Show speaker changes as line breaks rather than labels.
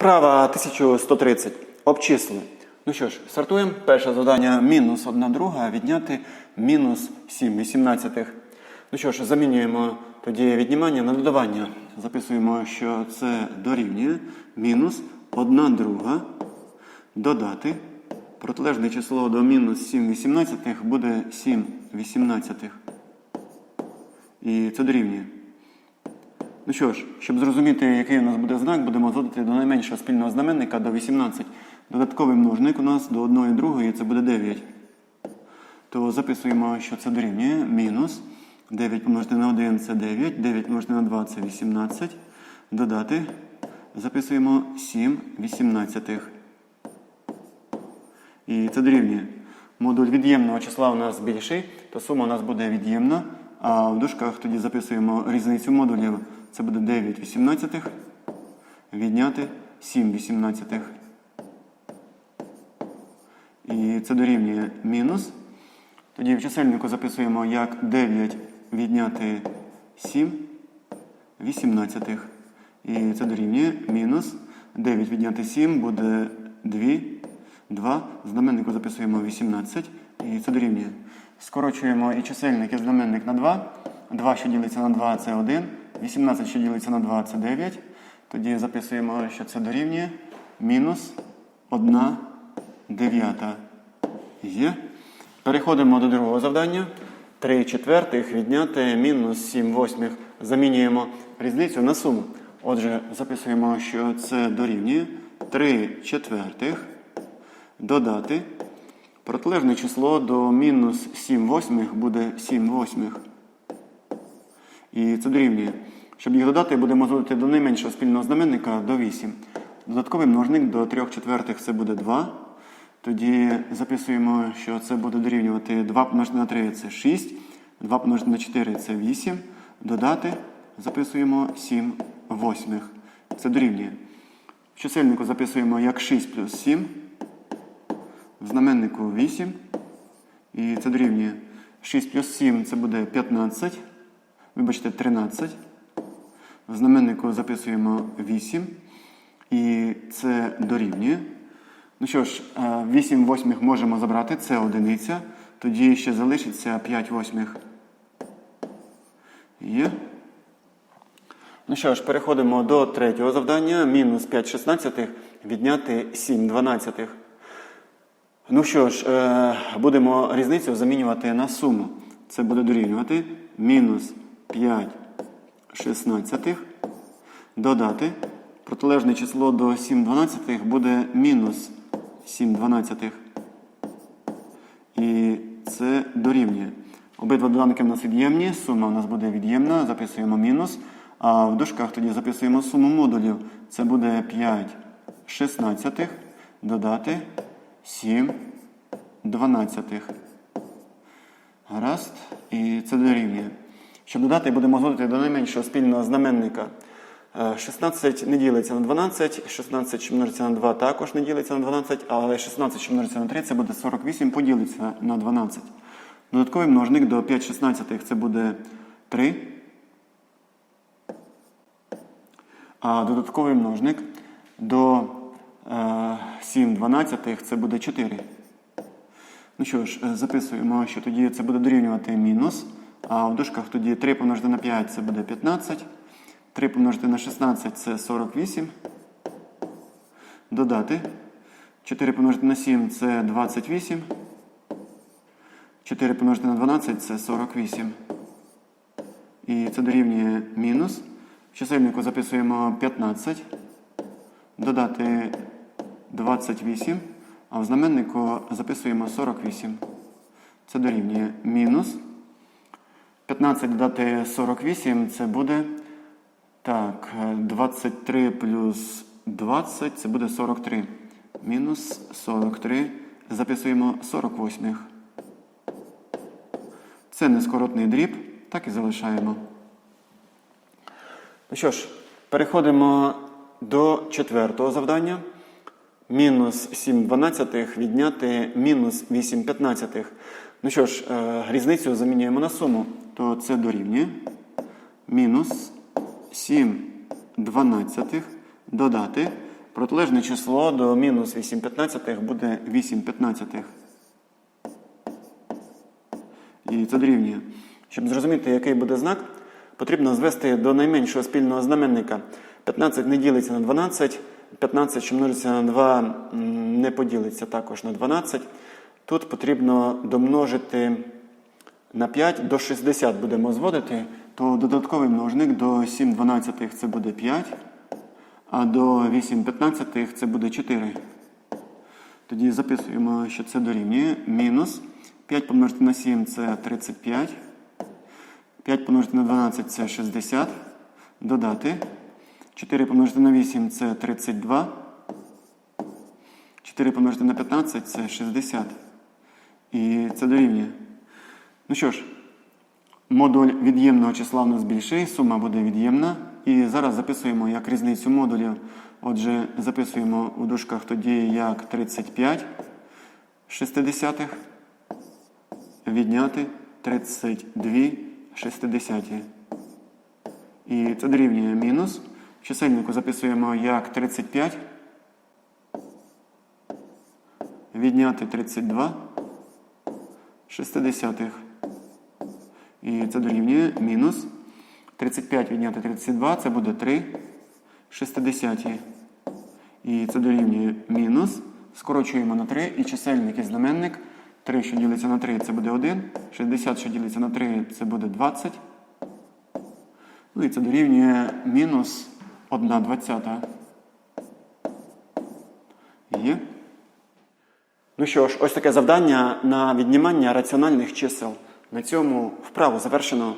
Вправа 1130. Обчислили. Ну що ж, стартуємо. Перше завдання мінус 1 друга відняти мінус 7 вісімнадцятих. Ну що ж, замінюємо тоді віднімання на додавання. Записуємо, що це дорівнює мінус 1 друга додати. Протилежне число до мінус 7 вісімнадцятих буде 7 вісімнадцятих. І це дорівнює. Ну що ж, щоб зрозуміти, який у нас буде знак, будемо зводити до найменшого спільного знаменника до 18. Додатковий множник у нас до 1 і 2, це буде 9. То записуємо, що це дорівнює мінус 9 помножити на 1 це 9, 9 помножити на 2 це 18. Додати. Записуємо 7 18. І це дорівнює. Модуль від'ємного числа у нас більший, то сума у нас буде від'ємна. А в дужках тоді записуємо різницю модулів. Це буде 9 18 відняти 7 18. І це дорівнює мінус. Тоді в чисельнику записуємо як 9 відняти 7 18. І це дорівнює мінус 9 відняти 7 буде 2. 2. Знаменнику записуємо 18. І це дорівнює. Скорочуємо і чисельник, і знаменник на 2. 2, що ділиться на 2, це 1. 18, що ділиться на 2, це 9. Тоді записуємо, що це дорівнює мінус 1 дев'ята. Є. Переходимо до другого завдання. 3 четвертих відняти мінус 7 восьмих. Замінюємо різницю на суму. Отже, записуємо, що це дорівнює 3 четвертих додати. Протилежне число до мінус 7 восьмих буде 7 восьмих. І це дорівнює. Щоб їх додати, будемо зводити до найменшого спільного знаменника до 8. Додатковий множник до 3 четвертих це буде 2. Тоді записуємо, що це буде дорівнювати 2 помножити на 3 це 6, 2 помножити на 4 це 8. Додати записуємо 7 восьмих. Це дорівнює. В чисельнику записуємо як 6 плюс 7. В знаменнику 8. І це дорівнює 6 плюс 7 це буде 15. Вибачте, 13. В знаменнику записуємо 8. І це дорівнює. Ну що ж, 8 восьмих можемо забрати, це одиниця. Тоді ще залишиться 5 восьмих. Є. Ну що ж, переходимо до третього завдання. Мінус 5 шістнадцятих відняти 7 дванадцятих. Ну що ж, е, будемо різницю замінювати на суму. Це буде дорівнювати мінус 5 шістнадцятих. Додати. Протилежне число до 7 дванадцятих буде мінус 7 дванадцятих. І це дорівнює. Обидва доданки в нас від'ємні, сума у нас буде від'ємна, записуємо мінус. А в дужках тоді записуємо суму модулів. Це буде 5 шістнадцятих додати 7 дванадцятих. Гаразд. І це дорівнює. Щоб додати, будемо зводити до найменшого спільного знаменника. Е, 16 не ділиться на 12, 16, що множиться на 2, також не ділиться на 12, але 16, що на 3, це буде 48, поділиться на 12. Додатковий множник до 5 шістнадцятих це буде 3. А додатковий множник до е, 7 дванадцятих це буде 4. Ну що ж, е, записуємо, що тоді це буде дорівнювати мінус. А в дужках тоді 3 помножити на 5 це буде 15. 3 помножити на 16 це 48. Додати. 4 помножити на 7 це 28. 4 помножити на 12 це 48. І це дорівнює мінус. В чисельнику записуємо 15. Додати 28. А в знаменнику записуємо 48. Це дорівнює мінус. 15 додати 48 це буде. Так, 23 плюс 20 це буде 43. Мінус 43. Записуємо 48. Це нескоротний дріб, так і залишаємо. Ну що ж, переходимо до четвертого завдання. Мінус 7 дванадцятих відняти мінус 8 п'ятнадцятих. Ну що ж, е, різницю замінюємо на суму, то це дорівнює мінус 7 дванадцятих додати. Протилежне число до мінус 8 п'ятнадцятих буде 8 п'ятнадцятих. І це дорівнює. Щоб зрозуміти, який буде знак, потрібно звести до найменшого спільного знаменника. 15 не ділиться на 12, 15, що множиться на 2, не поділиться також на 12. Тут потрібно домножити на 5 до 60 будемо зводити, то додатковий множник до 7 дванадцятих це буде 5, а до 8 п'ятнадцятих це буде 4. Тоді записуємо, що це дорівнює мінус 5 помножити на 7 це 35. 5 помножити на 12 це 60. Додати. 4 помножити на 8 це 32. 4 помножити на 15 це 60. І це дорівнює. Ну що ж, модуль від'ємного числа у нас більший, сума буде від'ємна. І зараз записуємо як різницю модулів. Отже, записуємо у дужках тоді як 35 шестидесятих відняти 32 шестидесяті. І це дорівнює мінус. В чисельнику записуємо як 35 відняти 32 шестидесятих. І це дорівнює мінус 35 відняти 32, це буде 3 шестидесяті. І це дорівнює мінус. Скорочуємо на 3 і чисельник і знаменник. 3, що ділиться на 3, це буде 1. 60, що ділиться на 3, це буде 20. Ну і це дорівнює мінус 1 двадцята. Є. Ну що ж, ось таке завдання на віднімання раціональних чисел. На цьому вправу завершено.